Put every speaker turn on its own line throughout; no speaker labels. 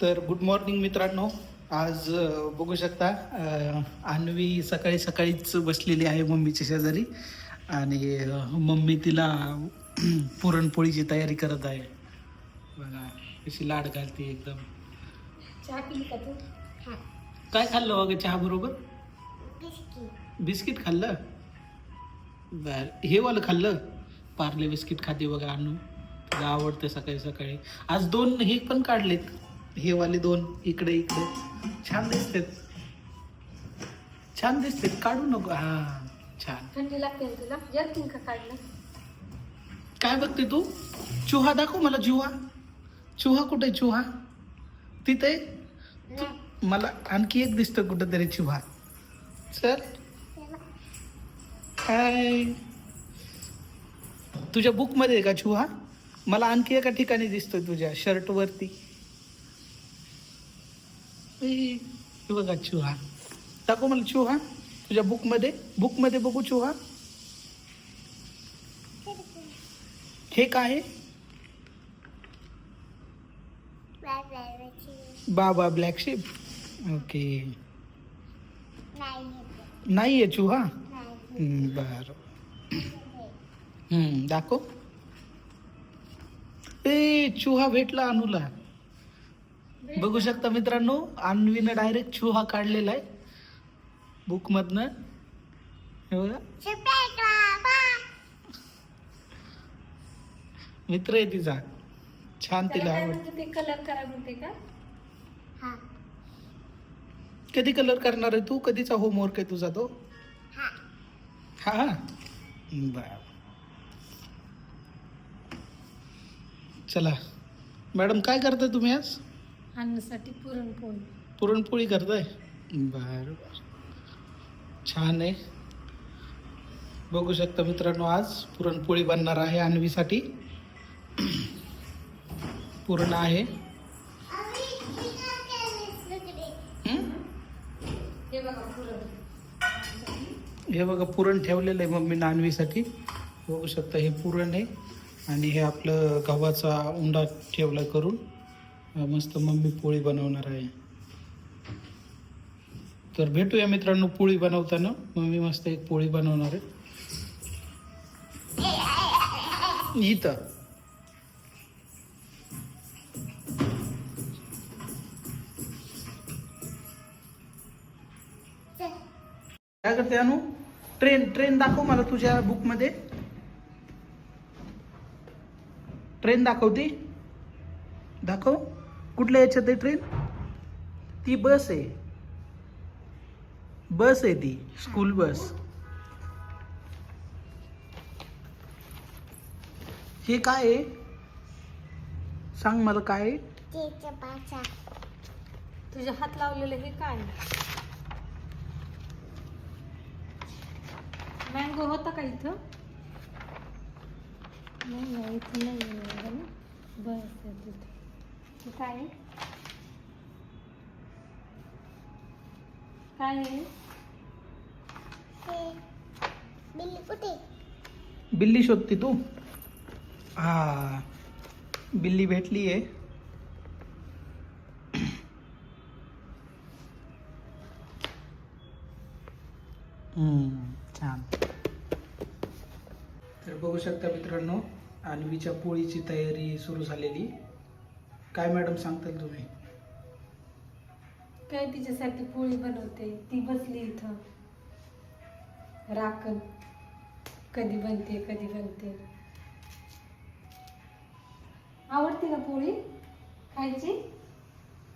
तर good morning मित्रांनो. आज बघू शकता अन्वी सकाळी सकाळीच बसलेली आहे मम्मीच्या शेजारी आणि मम्मी तिला पुरणपोळीची तयारी करत आहे. बघा कशी लाड घालते एकदम.
चहा पिली का तू? हा
काय खाल्लं वगैरे चहा बरोबर?
बिस्किट.
बिस्किट खाल्लं? बर हे वालं खाल्लं? पार्ले बिस्किट खाते बघा आणू तिला आवडते सकाळी सकाळी. आज दोन हे पण काढलेत. हे वाले दोन इकडे इकडे. छान दिसतात. छान दिसतात. काढू नको. हा छान.
थंडी लागते ना तुला? जर्किन का काढलं
काय बघते तू? चुहा दाखव मला चुहा. चुहा कुठे चुहा? तिथे? मला आणखी एक दिसतं कुठं तरी चुहा. सर काय तुझ्या बुकमध्ये आहे का चुहा? मला आणखी एका ठिकाणी दिसतोय तुझ्या शर्ट वरती. ए, हे बघा चुहा. दाखव मला चुहा. तुझ्या बुकमध्ये बुकमध्ये बघू चुहा. हे काय आहे? बाबा ब्लॅक शिप ओके नाही आहे चुहा बर. दाखव. ए चुहा भेटला अनुला. बघू शकता मित्रांनो अन्वीनं डायरेक्ट चुहा काढलेला आहे. बुक मधनं हे बघा. मित्र आहे तिचा. छान तिला आवड
कलर करा म्हणते का?
कधी कलर करणार आहे तू? कधीचा होमवर्क आहे तुझा तो? हा. बर चला. मॅडम काय करताय तुम्ही आज?
अन्नासाठी पुरणपोळी.
पुरणपोळी करताय? बर बर. छान आहे. बघू शकता मित्रांनो आज पुरणपोळी बनणार आहे अन्वीसाठी पुरण आहे. हं?
बघा पुरण.
ठेवलेलं आहे मम्मी अन्वीसाठी बघू शकता हे पुरण आहे आणि हे आपलं गव्हाचा उंडा ठेवला करून. मस्त मम्मी पोळी बनवणार आहे. तर भेटूया मित्रांनो पोळी बनवताना. मम्मी मस्त एक पोळी बनवणार आहे. इथं. काय करते अनु? ट्रेन ट्रेन दाखव मला तुझ्या बुकमध्ये ट्रेन दाखवती? दाखव. कुठल्या याच्यात आहे ट्रेन ती बस आहे. बस आहे ती स्कूल बस हे काय आहे? सांग मला काय आहे?
तुझ्या हात लावलेलं हे काय? मँगो होता का इथं? नाही नाही इथं नाही. बस काय? काय
बिल्ली शोधते तू? हा बिल्ली भेटली आहे. छान. तर बघू शकता मित्रांनो अन्वीच्या पोळीची तयारी सुरू झालेली. काय मॅडम सांगताल तुम्ही?
काय तिच्यासाठी पोळी बनवते? ती बसली इथं. राखण. कधी बनते कधी बनते. आवडते का पोळी? खायची?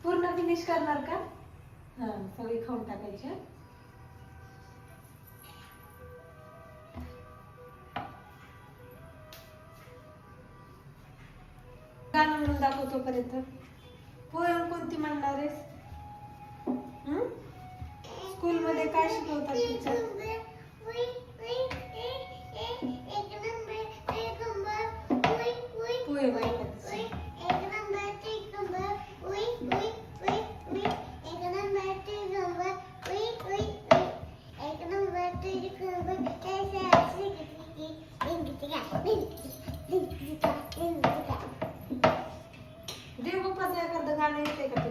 पूर्ण फिनिश करणार का? हा सगळी खाऊन टाकायची गाणं म्हणून दाखवतो पर्यंत पोयम कोणती म्हणणार आहेस? स्कूलमध्ये काय शिकवतात टीचर? एखादं गाणं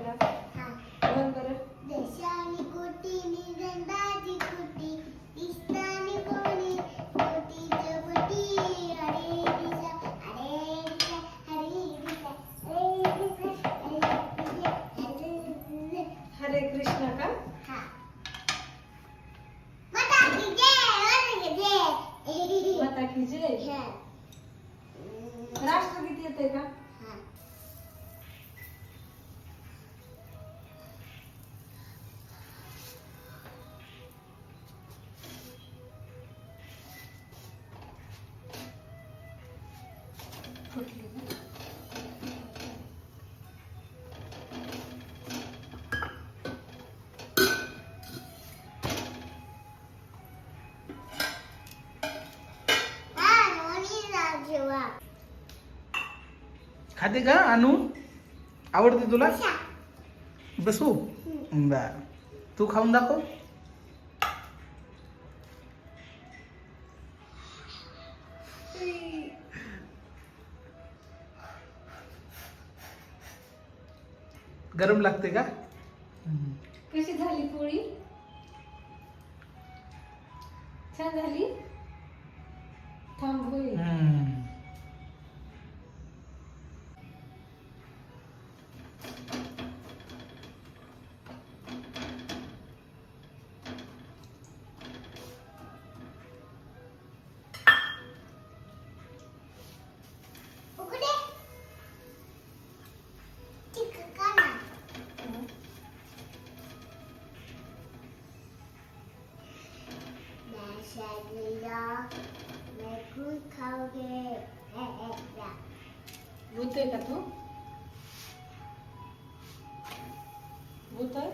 खाते का आणू आवडते तुला? बसू? बर. तू खाऊन दाखव. गरम लागते का.
कशी झाली पोळी? छान झाली? थांब भूत आहे का तू? भूत आहे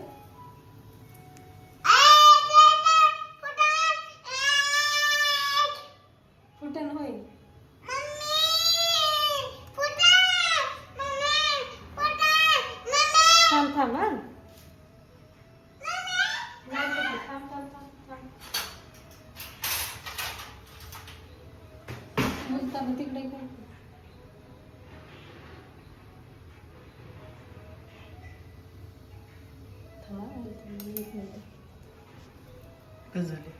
फुटन. होईल थांब थांब हा नाही फुटत. थांब थांब थांब थांब बोलताना तिकडे काय थांबा एक मिनिट.
झाले